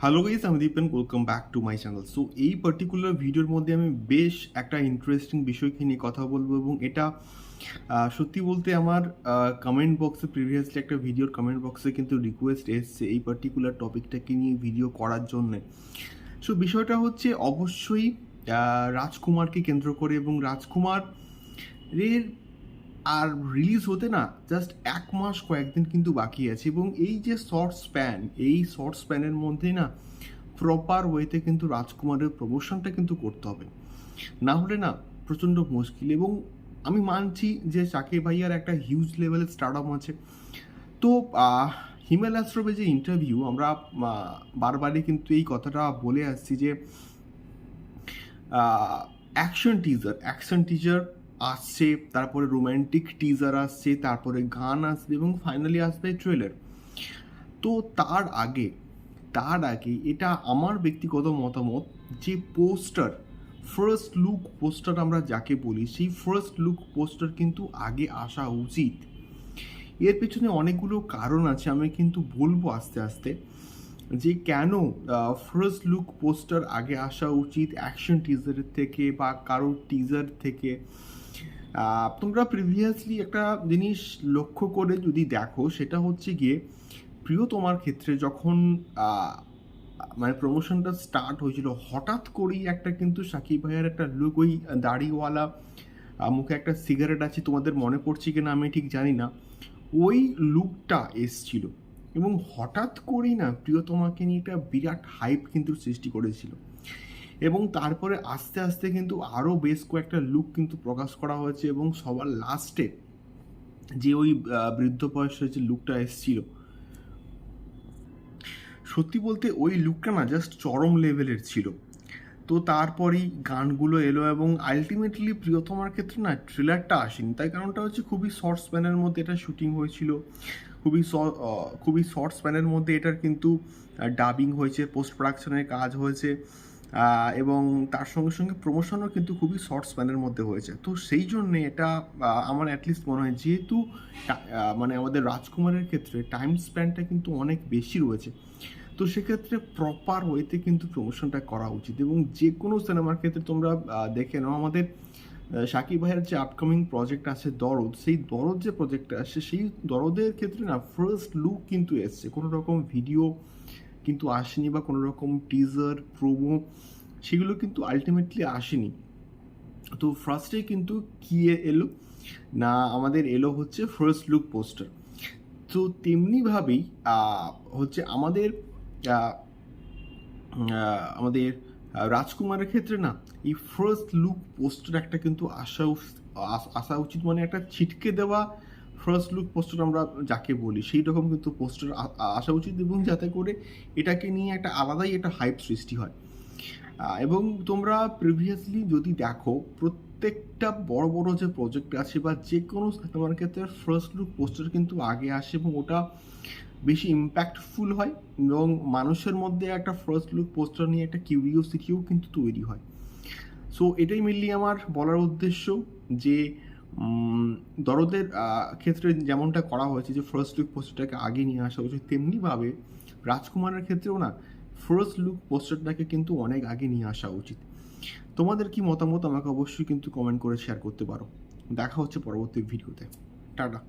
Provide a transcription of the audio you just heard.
Hello guys আমি Dipen welcome back to my channel so এই particular ভিডিওর মধ্যে আমি বেশ একটা ইন্টারেস্টিং বিষয়কে নিয়ে কথা বলব এবং এটা সত্যি বলতে আমার কমেন্ট বক্সে প্রিভিয়াসলি একটা ভিডিওর কমেন্ট বক্সে কিন্তু রিকোয়েস্ট এসছে এই পার্টিকুলার টপিকটাকে নিয়ে ভিডিও করার জন্যে। সো বিষয়টা হচ্ছে অবশ্যই রাজকুমারকে কেন্দ্র করে এবং রাজকুমার এর আর রিলিজ হতে না জাস্ট এক মাস কয়েকদিন কিন্তু বাকি আছে এবং এই যে শর্ট স্প্যান এই শর্ট স্প্যানের মধ্যে না প্রপার ওয়েতে কিন্তু রাজকুমারের প্রমোশনটা কিন্তু করতে হবে। না হলে না প্রচণ্ড মুশকিল এবং আমি মানছি যে চাকে ভাইয়ার একটা হিউজ লেভেলের স্টার্টআপ আছে। তো হিমেল অ্যাস্ট্রোবে যে ইন্টারভিউ আমরা বারবারই কিন্তু এই কথাটা বলে আসছি যে অ্যাকশন টিজার অ্যাকশন টিজার আসছে, তারপরে রোম্যান্টিক টিজার আসছে, তারপরে গান আসবে এবং ফাইনালি আসবে ট্রেলার তো তার আগে তার আগে এটা আমার ব্যক্তিগত মতামত যে পোস্টার ফার্স্ট লুক পোস্টার আমরা যাকে বলি, সেই ফার্স্ট লুক পোস্টার কিন্তু আগে আসা উচিত। এর পেছনে অনেকগুলো কারণ আছে, আমি কিন্তু বলব আস্তে আস্তে। যে কেন ফার্স্ট লুক পোস্টার আগে আসা উচিত অ্যাকশন টিজারের থেকে বা কারোর টিজার থেকে? তোমরা প্রিভিয়াসলি একটা জিনিস লক্ষ্য করে যদি দেখো, সেটা হচ্ছে গিয়ে প্রিয় তোমার ক্ষেত্রে যখন মানে প্রমোশনটা স্টার্ট হয়েছিল, হঠাৎ করেই একটা কিন্তু সাকিব ভাইয়ের একটা লুক ওই দাড়িওয়ালা মুখে একটা সিগারেট আছে, তোমাদের মনে পড়ছে কিনা আমি ঠিক জানি না, ওই লুকটা এসছিল। এবং হঠাৎ করেই না প্রিয়তমাকে নিয়ে একটা বিরাট হাইপ কিন্তু সৃষ্টি করেছিল। এবং তারপরে আস্তে আস্তে কিন্তু আরও বেশ কয়েকটা লুক কিন্তু প্রকাশ করা হয়েছে এবং সবার লাস্টে যে ওই বৃদ্ধ বয়সের যে লুকটা এসছিল, সত্যি বলতে ওই লুকটা না জাস্ট চরম লেভেলের ছিল। তো তারপরেই গানগুলো এলো এবং আলটিমেটলি প্রিয়তমার ক্ষেত্রে না ট্রেলারটা আসেনি। তাই কারণটা হচ্ছে খুবই শর্ট স্প্যানের মধ্যে এটা শুটিং হয়েছিল। খুবই খুবই শর্ট স্প্যানের মধ্যে এটার কিন্তু ডাবিং হয়েছে পোস্ট প্রোডাকশনের কাজ হয়েছে এবং তার সঙ্গে সঙ্গে প্রমোশনও কিন্তু খুবই শর্ট স্প্যানের মধ্যে হয়েছে। তো সেই জন্যে এটা আমার অ্যাটলিস্ট মনে হয় যেহেতু মানে আমাদের রাজকুমারের ক্ষেত্রে টাইম স্প্যানটা কিন্তু অনেক বেশি রয়েছে, তো সেক্ষেত্রে প্রপার ওয়েতে কিন্তু প্রমোশনটা করা উচিত। এবং যে কোনো সিনেমার ক্ষেত্রে তোমরা দেখে নাও, আমাদের শাকিব ভাইয়ের যে আপকামিং প্রজেক্ট আছে দরদ, সেই দরদ যে প্রজেক্টটা আসছে, সেই দরদের ক্ষেত্রে না ফার্স্ট লুক কিন্তু এসছে। কোনো রকম ভিডিও কিন্তু আসেনি বা কোনো রকম টিজার প্রোমো সেগুলো কিন্তু আলটিমেটলি আসেনি। তো ফার্স্টে কিন্তু কি এলো? না, আমাদের এলো হচ্ছে ফার্স্ট লুক পোস্টার তো তেমনিভাবেই হচ্ছে আমাদের আমাদের রাজকুমারের ক্ষেত্রে না, এই ফার্স্ট লুক পোস্টার একটা কিন্তু আসা আসা উচিত মানে একটা ছিটকে দেওয়া ফার্স্ট লুক পোস্টার আমরা যাকে বলি, সেই রকম কিন্তু পোস্টার আসা উচিত এবং যাতে করে এটাকে নিয়ে একটা আলাদাই একটা হাইপ সৃষ্টি হয়। এবং তোমরা প্রিভিয়াসলি যদি দেখো, প্রত্যেকটা বড় বড় যে প্রজেক্ট আছে বা যে কোনো সিনেমার ক্ষেত্রে ফার্স্ট লুক পোস্টার কিন্তু আগে আসে এবং ওটা বেশি ইম্প্যাক্টফুল হয় এবং মানুষের মধ্যে একটা ফার্স্ট লুক পোস্টার নিয়ে একটা কিউরিওসিটিও কিন্তু তৈরি হয়। সো এটাই মেনলি আমার বলার উদ্দেশ্য যে দরদের ক্ষেত্রে যেমনটা করা হয়েছে যে ফার্স্ট লুক পোস্টারটাকে আগে নিয়ে আসা উচিত, তেমনিভাবে রাজকুমারের ক্ষেত্রেও না ফার্স্ট লুক পোস্টারটাকে কিন্তু অনেক আগে নিয়ে আসা উচিত। তোমাদের কি মতামত আমাকে অবশ্যই কিন্তু কমেন্ট করে শেয়ার করতে পারো। দেখা হচ্ছে পরবর্তী ভিডিওতে টাটা।